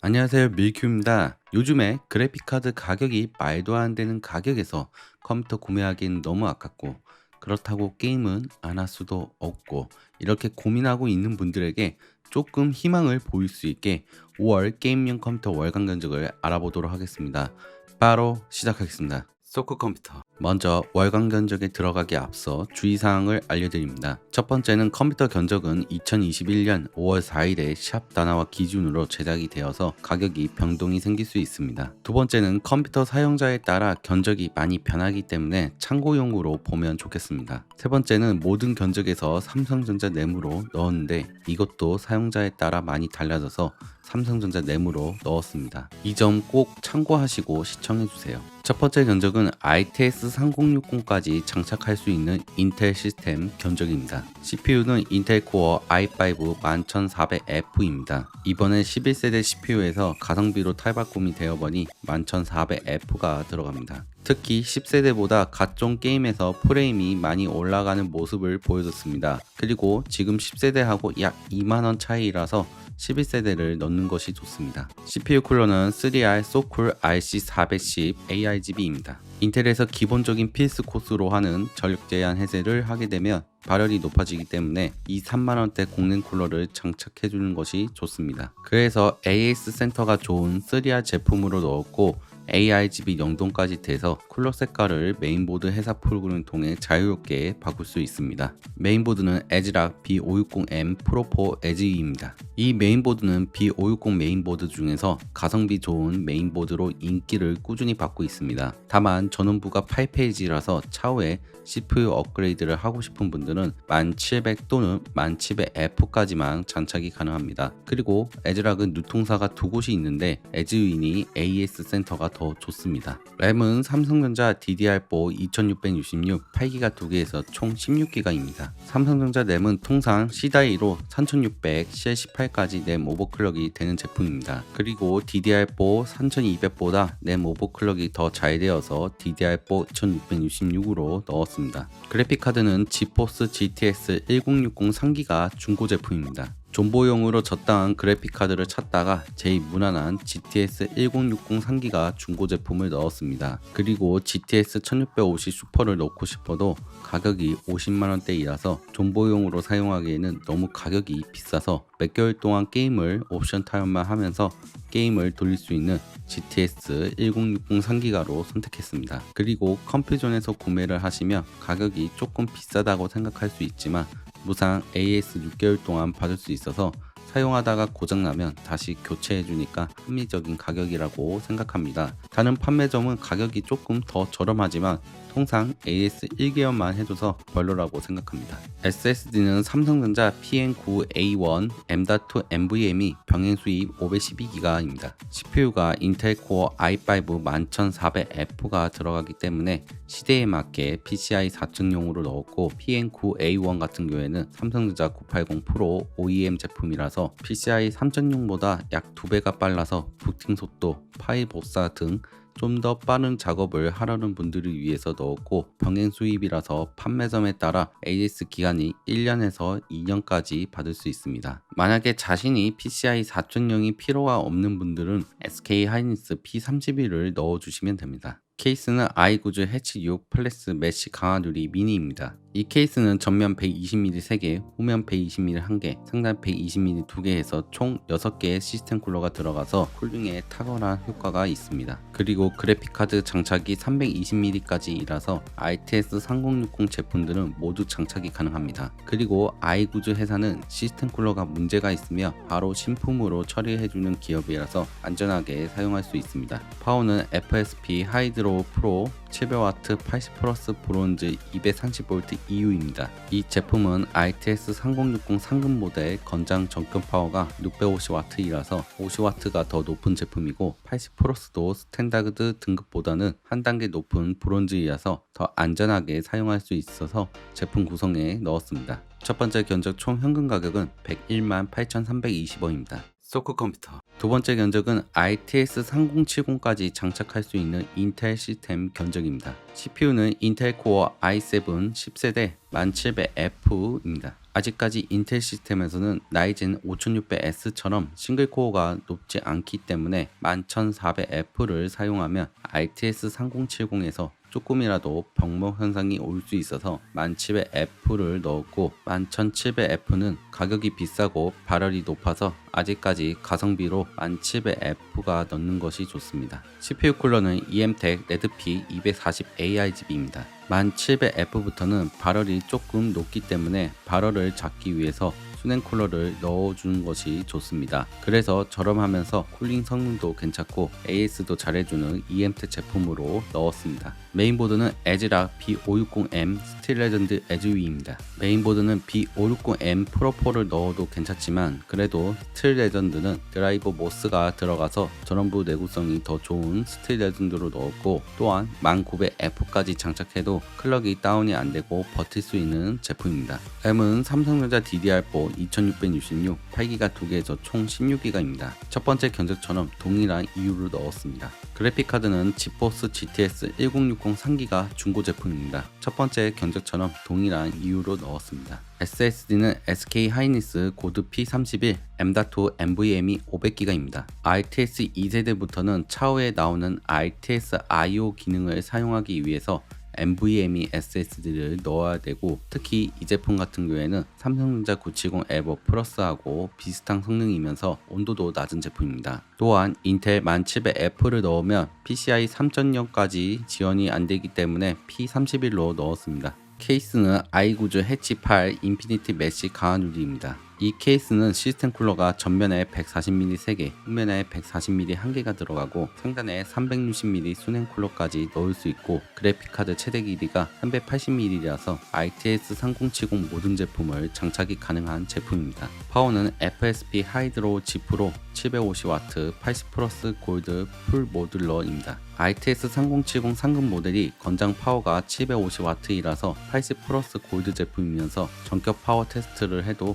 안녕하세요 밀큐입니다. 요즘에 그래픽카드 가격이 말도 안 되는 가격에서 컴퓨터 구매하기엔 너무 아깝고 그렇다고 게임은 안 할 수도 없고 이렇게 고민하고 있는 분들에게 조금 희망을 보일 수 있게 5월 게임용 컴퓨터 월간 견적을 알아보도록 하겠습니다. 바로 시작하겠습니다. 소크 컴퓨터. 먼저 월간 견적에 들어가기 앞서 주의사항을 알려드립니다. 첫 번째는 컴퓨터 견적은 2021년 5월 4일에 샵 다나와 기준으로 제작이 되어서 가격이 변동이 생길 수 있습니다. 두 번째는 컴퓨터 사용자에 따라 견적이 많이 변하기 때문에 참고용으로 보면 좋겠습니다. 세 번째는 모든 견적에서 삼성전자 램으로 넣었는데 이것도 사용자에 따라 많이 달라져서 삼성전자 램으로 넣었습니다. 이 점 꼭 참고하시고 시청해주세요. 첫 번째 견적은 ITS 3060까지 장착할 수 있는 인텔 시스템 견적입니다. CPU는 인텔 코어 i5 11400F입니다. 이번에 11세대 CPU에서 가성비로 탈바꿈이 되어버니 11400F가 들어갑니다. 특히 10세대보다 각종 게임에서 프레임이 많이 올라가는 모습을 보여줬습니다. 그리고 지금 10세대하고 약 2만원 차이라서 11세대를 넣는 것이 좋습니다. CPU 쿨러는 3R 소쿨 RC410 ARGB입니다. 인텔에서 기본적인 필수 코스로 하는 전력 제한 해제를 하게 되면 발열이 높아지기 때문에 이 3만원대 공랭 쿨러를 장착해 주는 것이 좋습니다. 그래서 AS 센터가 좋은 3R 제품으로 넣었고 ARGB 연동까지 돼서 쿨러 색깔을 메인보드 해사 프로그램을 통해 자유롭게 바꿀 수 있습니다. 메인보드는 에즈락 B560M 프로4 에즈입니다. 이 메인보드는 B560 메인보드 중에서 가성비 좋은 메인보드로 인기를 꾸준히 받고 있습니다. 다만 전원부가 8페이지라서 차후에 CPU 업그레이드를 하고 싶은 분들은 1700 또는 1700F까지만 장착이 가능합니다. 그리고 에즈락은 유통사가 두 곳이 있는데 에즈윈이 AS 센터가 더 좋습니다. 램은 삼성전자 DDR4 2666 8기가 두 개에서 총 16기가입니다. 삼성전자 램은 통상 C다이로 3600, CL18까지 램 오버클럭이 되는 제품입니다. 그리고 DDR4 3200보다 램 오버클럭이 더 잘 되어서 DDR4 2666으로 넣었습니다. 그래픽 카드는 지포스 GTX 1060 3기가 중고 제품입니다. 존보용으로 적당한 그래픽 카드를 찾다가 제일 무난한 GTS 1060 3기가 중고 제품을 넣었습니다. 그리고 GTS 1650 슈퍼를 넣고 싶어도 가격이 50만원대이라서 존보용으로 사용하기에는 너무 가격이 비싸서 몇 개월 동안 게임을 옵션 타협만 하면서 게임을 돌릴 수 있는 GTS 1060 3기가로 선택했습니다. 그리고 컴퓨전에서 구매를 하시면 가격이 조금 비싸다고 생각할 수 있지만 무상 AS 6개월 동안 받을 수 있어서 사용하다가 고장나면 다시 교체해주니까 합리적인 가격이라고 생각합니다. 다른 판매점은 가격이 조금 더 저렴하지만 통상 AS 1개월만 해줘서 별로라고 생각합니다. SSD는 삼성전자 PN9A1 M.2 NVMe 병행 수입 512기가입니다. CPU가 인텔 코어 i5 11400F가 들어가기 때문에 시대에 맞게 PCI 4층용으로 넣었고 PN9A1 같은 경우에는 삼성전자 980 프로 OEM 제품이라서 PCI 3000용보다 약 2배가 빨라서 부팅 속도, 파일 복사 등 좀 더 빠른 작업을 하려는 분들을 위해서 넣었고 병행 수입이라서 판매점에 따라 AS 기간이 1년에서 2년까지 받을 수 있습니다. 만약에 자신이 PCI 4000용이 필요가 없는 분들은 SK 하이닉스 P31을 넣어주시면 됩니다. 케이스는 i9 해치 6 플래스 메쉬 강화유리 미니입니다. 이 케이스는 전면 120mm 3개, 후면 120mm 1개, 상단 120mm 2개에서 총 6개의 시스템 쿨러가 들어가서 쿨링에 탁월한 효과가 있습니다. 그리고 그래픽카드 장착이 320mm까지이라서 ITS 3060 제품들은 모두 장착이 가능합니다. 그리고 i9 회사는 시스템 쿨러가 문제가 있으며 바로 신품으로 처리해주는 기업이라서 안전하게 사용할 수 있습니다. 파워는 FSP 하이드로 프로 700W 80 플러스 브론즈 230V EU입니다. 이 제품은 ITS 3060 상급 모델 건장 전급 파워가 650W이라서 50W가 더 높은 제품이고 80 플러스도 스탠다드 등급보다는 한 단계 높은 브론즈이라서 더 안전하게 사용할 수 있어서 제품 구성에 넣었습니다. 첫 번째 견적 총 현금 가격은 101만 8,320원입니다. 소크 컴퓨터. 두 번째 견적은 ITS 3070까지 장착할 수 있는 인텔 시스템 견적입니다. CPU는 인텔 코어 i7 10세대 1700F입니다. 아직까지 인텔 시스템에서는 라이젠 5600S처럼 싱글 코어가 높지 않기 때문에 11400F를 사용하면 ITS 3070에서 조금이라도 병목 현상이 올 수 있어서 1700F를 넣었고 11700F는 가격이 비싸고 발열이 높아서 아직까지 가성비로 1700F가 넣는 것이 좋습니다. CPU 쿨러는 EMTEC 레드P 240AIGB입니다. 1700F부터는 발열이 조금 높기 때문에 발열을 잡기 위해서 수냉 쿨러를 넣어주는 것이 좋습니다. 그래서 저렴하면서 쿨링 성능도 괜찮고 AS도 잘해주는 EMT 제품으로 넣었습니다. 메인보드는 에즈락 B560M 스틸 레전드 에즈위입니다. 메인보드는 B560M 프로4를 넣어도 괜찮지만 그래도 스틸 레전드는 드라이버 모스가 들어가서 전원부 내구성이 더 좋은 스틸 레전드로 넣었고 또한 1900F까지 장착해도 클럭이 다운이 안되고 버틸 수 있는 제품입니다. 램은 삼성전자 DDR4 2666 8기가 2개에서 총 16기가입니다. 첫 번째 견적처럼 동일한 이유로 넣었습니다. 그래픽카드는 지포스 GTS 1060 3기가 중고 제품입니다. 첫 번째 견적처럼 동일한 이유로 넣었습니다. SSD는 SK 하이니스 고드 P31 M.2 NVMe 500기가입니다. RTS 2세대부터는 차후에 나오는 RTS I/O 기능을 사용하기 위해서 NVMe SSD를 넣어야 되고 특히 이 제품 같은 경우에는 삼성전자 970 에버 플러스하고 비슷한 성능이면서 온도도 낮은 제품입니다. 또한 인텔 1700F를 넣으면 PCI 3.0까지 지원이 안 되기 때문에 P31로 넣었습니다. 케이스는 i9즈 해치 8 인피니티 메시 강화유리입니다. 이 케이스는 시스템 쿨러가 전면에 140mm 3개, 후면에 140mm 1개가 들어가고 상단에 360mm 수냉 쿨러까지 넣을 수 있고 그래픽카드 최대 길이가 380mm라서 ITS 3070 모든 제품을 장착이 가능한 제품입니다. 파워는 FSP 하이드로 G 프로 750W 80 플러스 골드 풀 모듈러입니다. ITS 3070 상급 모델이 건장 파워가 750W이라서 80 플러스 골드 제품이면서 전격 파워 테스트를 해도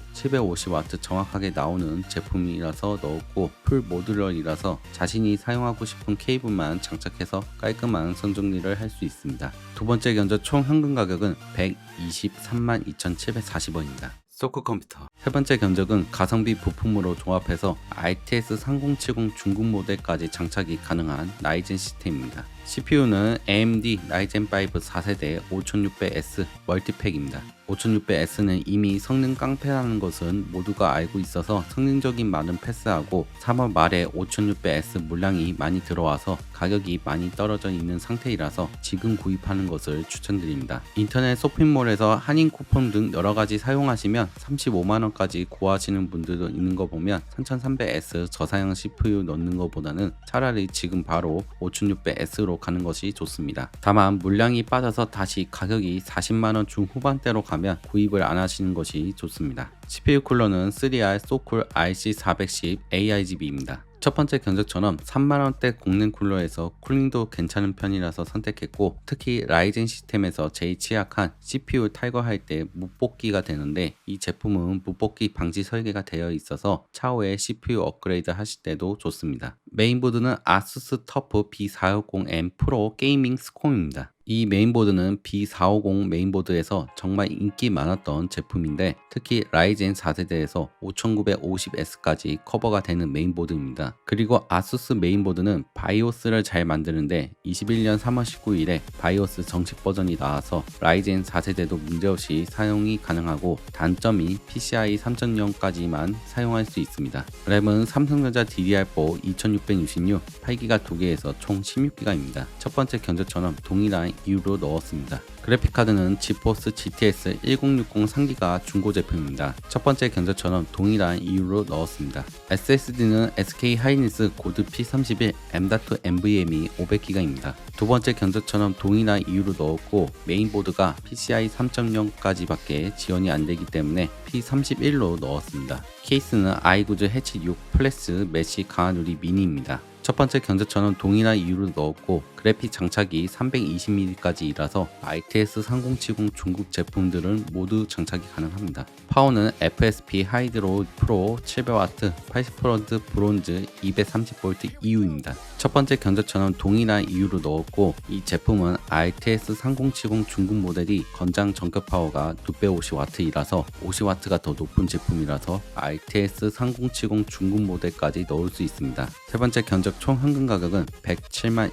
750W 정확하게 나오는 제품이라서 넣었고 풀 모듈러이라서 자신이 사용하고 싶은 케이블만 장착해서 깔끔한 선정리를 할 수 있습니다. 두 번째 견적 총 현금 가격은 123만 2,740원입니다. 소크 컴퓨터. 세 번째 견적은 가성비 부품으로 종합해서 ITS 3070 중국 모델까지 장착이 가능한 라이젠 시스템입니다. CPU는 AMD 라이젠 5 4세대 5600S 멀티팩입니다. 5600S는 이미 성능 깡패라는 것은 모두가 알고 있어서 성능적인 말은 패스하고 3월 말에 5600S 물량이 많이 들어와서 가격이 많이 떨어져 있는 상태이라서 지금 구입하는 것을 추천드립니다. 인터넷 쇼핑몰에서 할인 쿠폰 등 여러 가지 사용하시면 35만원까지 구하시는 분들도 있는 거 보면 3300S 저사양 CPU 넣는 것보다는 차라리 지금 바로 5600S로 가는 것이 좋습니다. 다만 물량이 빠져서 다시 가격이 40만원 중후반대로 가면 구입을 안 하시는 것이 좋습니다. CPU 쿨러는 3R 소쿨 RC410 AIGB입니다. 첫 번째 견적처럼 3만원대 공랭 쿨러에서 쿨링도 괜찮은 편이라서 선택했고 특히 라이젠 시스템에서 제일 취약한 CPU 탈거할 때 묻뽑기가 되는데 이 제품은 묻뽑기 방지 설계가 되어 있어서 차후에 CPU 업그레이드 하실 때도 좋습니다. 메인보드는 아수스 터프 B460M 프로 게이밍 스콤입니다. 이 메인보드는 B450 메인보드에서 정말 인기 많았던 제품인데 특히 라이젠 4세대에서 5950S까지 커버가 되는 메인보드입니다. 그리고 아수스 메인보드는 바이오스를 잘 만드는데 21년 3월 19일에 바이오스 정식 버전이 나와서 라이젠 4세대도 문제없이 사용이 가능하고 단점이 PCI 3.0까지만 사용할 수 있습니다. 램은 삼성전자 DDR4 2666 8기가 2개에서 총 16기가입니다. 첫 번째 견적처럼 동일한 이유로 넣었습니다. 그래픽카드는 지포스 GTS 1060 3기가 중고 제품입니다. 첫 번째 견적처럼 동일한 이유로 넣었습니다. SSD는 SK 하이니스 고드 P31 M.2 NVMe 500기가입니다. 두 번째 견적처럼 동일한 이유로 넣었고 메인보드가 PCI 3.0까지밖에 지원이 안 되기 때문에 P31로 넣었습니다. 케이스는 i9즈 해치 6 플래스 메시 강화누리 미니입니다. 첫 번째 견적처럼 동일한 이유로 넣었고 그래픽 장착이 320mm까지이라서 ITS 3070 중국 제품들은 모두 장착이 가능합니다. 파워는 FSP 하이드로 프로 700W 80% 브론즈 230V EU입니다. 첫 번째 견적처럼 동일한 이유로 넣었고 이 제품은 ITS 3070 중국 모델이 건장 전격 파워가 650W이라서 50W가 더 높은 제품이라서 ITS 3070 중국 모델까지 넣을 수 있습니다. 세 번째 견적 총 현금 가격은 107만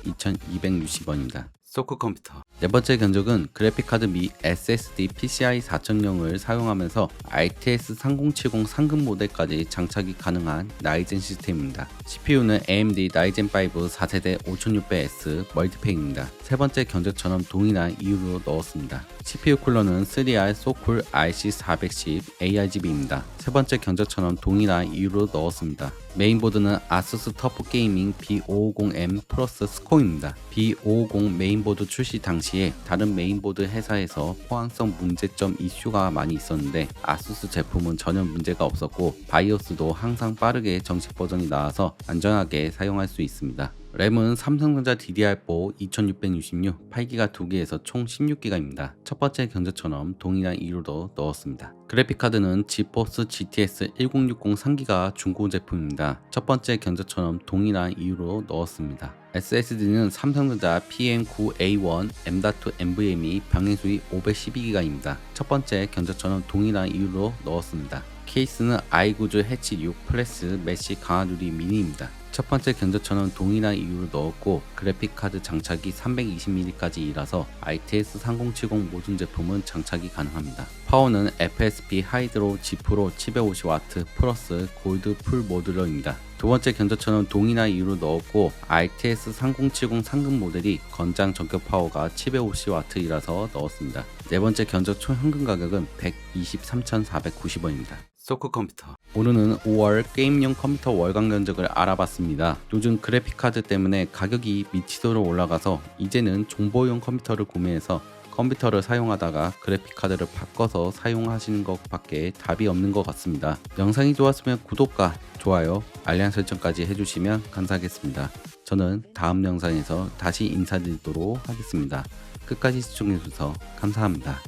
2,260원입니다. 소크 컴퓨터. 네 번째 견적은 그래픽카드 및 SSD PCI 4000용을 사용하면서 ITS 3070 상급 모델까지 장착이 가능한 라이젠 시스템입니다. CPU는 AMD 라이젠 5 4세대 5600S 멀티팩입니다. 세 번째 견적처럼 동일한 이유로 넣었습니다. CPU 쿨러는 3R 소쿨 RC410 ARGB입니다. 세 번째 견적처럼 동일한 이유로 넣었습니다. 메인보드는 아수스 터프 게이밍 B550M 플러스 스코입니다. B550 메인보드 출시 당시에 다른 메인보드 회사에서 호환성 문제점 이슈가 많이 있었는데 아수스 제품은 전혀 문제가 없었고 바이오스도 항상 빠르게 정식 버전이 나와서 안전하게 사용할 수 있습니다. 램은 삼성전자 DDR4 2666 8기가 2개에서 총 16기가입니다. 첫 번째 견적처럼 동일한 이유로 넣었습니다. 그래픽카드는 지포스 GTS 1060 3기가 중고 제품입니다. 첫 번째 견적처럼 동일한 이유로 넣었습니다. SSD는 삼성전자 PM9A1 M.2 NVMe 병행수위 512기가입니다. 첫 번째 견적처럼 동일한 이유로 넣었습니다. 케이스는 i9즈 해치 6 플래스 메시 강화유리 미니입니다. 첫 번째 견적처럼 동일한 이유로 넣었고 그래픽 카드 장착이 320mm까지이라서 ITS 3070 모든 제품은 장착이 가능합니다. 파워는 FSP 하이드로 G 프로 750W 플러스 골드 풀 모듈러입니다. 두 번째 견적처럼 동일한 이유로 넣었고 ITS 3070 상급 모델이 건장 전격 파워가 750W이라서 넣었습니다. 네 번째 총 현금 가격은 123,490원입니다. 소크 컴퓨터 오늘은 5월 게임용 컴퓨터 월간 견적을 알아봤습니다. 요즘 그래픽 카드 때문에 가격이 미치도록 올라가서 이제는 정보용 컴퓨터를 구매해서 컴퓨터를 사용하다가 그래픽 카드를 바꿔서 사용하시는 것밖에 답이 없는 것 같습니다. 영상이 좋았으면 구독과 좋아요, 알람 설정까지 해주시면 감사하겠습니다. 저는 다음 영상에서 다시 인사드리도록 하겠습니다. 끝까지 시청해주셔서 감사합니다.